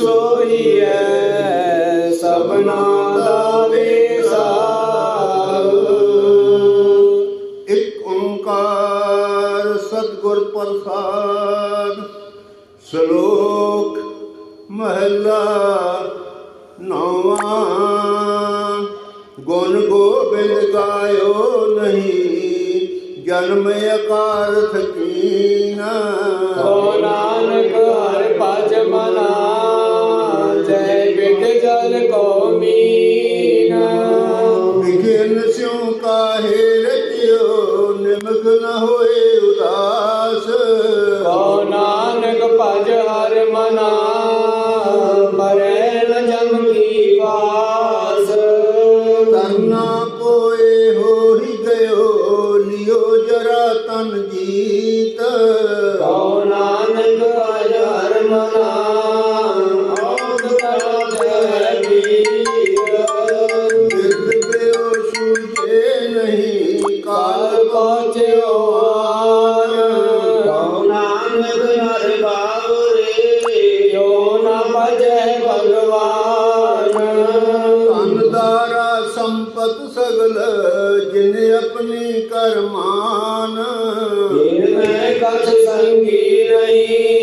ਸੋਹੀਐ ਸਭਨਾ ਦਾ ਵੇਸਾਲ ਇੱਕ ਓੰਕਾਰ ਸਤਿਗੁਰ ਪ੍ਰਸਾਦ। ਸ਼ਲੋਕ ਮਹਲਾ ਨੌਵਾਂ। ਗੁਣ ਗੋਬਿੰਦ ਗਾਇਓ ਨਹੀਂ ਜਨਮ ਅਕਾਰਥ ਕੀਨਾ। ਕੋ ਕਾਹੇ ਰਚਿਓ ਨਿਮਕ ਨ ਹੋਏ ਉਦਾਸ। ਕੋ ਨਾਨਕ ਭਜ ਹਰਿ ਮਨਾ ਮਰੈ ਨ ਜਮ ਕੀ ਵਾਸ। ਕਰਨਾ ਕੋਏ ਹੋਈ ਗਇਓ ਲਿਓ ਜਰਾ ਤਨ ਜੀਤ। ਕੋ ਨਾਨਕ ਭਜ ਹਰਿ ਮਨਾ ਔਤ ਕਰੈ ਵੀਰ ਕਾਲ ਪਹੁੰਚਿਓ ਆਨ। ਕਉ ਨਾਨਕ ਹਰਿ ਬਾਬਰੇ ਜੋ ਨਾ ਭਜੈ ਭਗਵਾਨ। ਧਨਦਾਰਾ ਸੰਪਤ ਸਗਲ ਜਿਨ ਆਪਣੀ ਕਰਮਾਨ। ਜਿਨ ਮੈਂ ਕਛ ਸੰਗੀ ਨਹੀਂ